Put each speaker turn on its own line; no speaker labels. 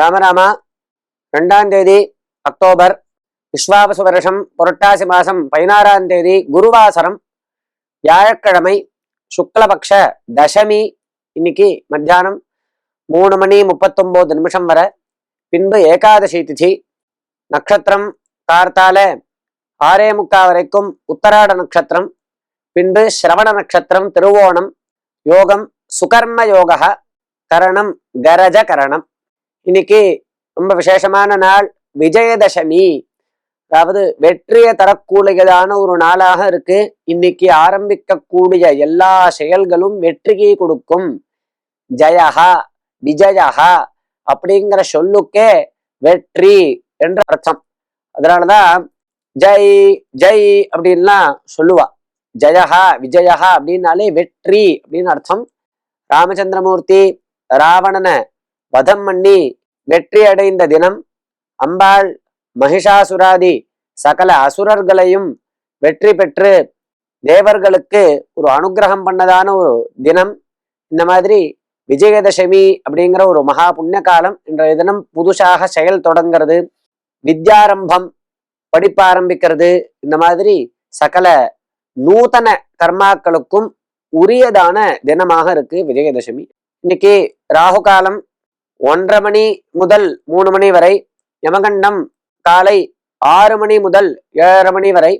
ராமராமா ரெண்டாம் தேதி அக்டோபர் விஸ்வாவசு வருஷம் புரட்டாசி மாசம் பதினாறாம் தேதி குருவாசரம் வியாழக்கிழமை சுக்லபக்ஷ தசமி இன்னைக்கு மத்தியானம் மூணு மணி முப்பத்தொம்போது நிமிஷம் வரை பின்பு ஏகாதசி திதி நட்சத்திரம் கார்த்தால ஆரே முக்கா வரைக்கும் உத்தராட நட்சத்திரம் பின்பு சிரவண நட்சத்திரம் திருவோணம் யோகம் சுகர்ம யோகா கரணம் கரஜ கரணம். இன்னைக்கு ரொம்ப விசேஷமான நாள் விஜயதசமி. அதாவது வெற்றியை தரக்கூடியதான ஒரு நாளாக இருக்கு. இன்னைக்கு ஆரம்பிக்கக்கூடிய எல்லா செயல்களும் வெற்றியை கொடுக்கும். ஜயஹா விஜயஹா அப்படிங்கிற சொல்லுக்கே வெற்றி என்ற அர்த்தம். அதனாலதான் ஜெய் ஜெய் அப்படின்லாம் சொல்லுவா. ஜெயஹா விஜயஹா அப்படின்னாலே வெற்றி அப்படின்னு அர்த்தம். ராமச்சந்திரமூர்த்தி ராவணனை வதம் பண்ணி வெற்றி அடைந்த தினம் அம்பாள் மகிஷாசுராதி சகல அசுரர்களையும் வெற்றி பெற்று தேவர்களுக்கு ஒரு அனுகிரகம் பண்ணதான ஒரு தினம். இந்த மாதிரி விஜயதசமி அப்படிங்கிற ஒரு மகா புண்ணிய காலம் இன்றைய தினம் புதுசாக செயல் தொடங்கிறது வித்யாரம்பம் படிப்ப ஆரம்பிக்கிறது. இந்த மாதிரி சகல நூதன கர்மாக்களுக்கும் உரியதான தினமாக இருக்கு விஜயதசமி. இன்னைக்கு ராகு காலம் ஒன்றரை மணி முதல் மூணு மணி வரை யமகண்டம் காலை ஆறு மணி முதல் ஏழரை மணி வரை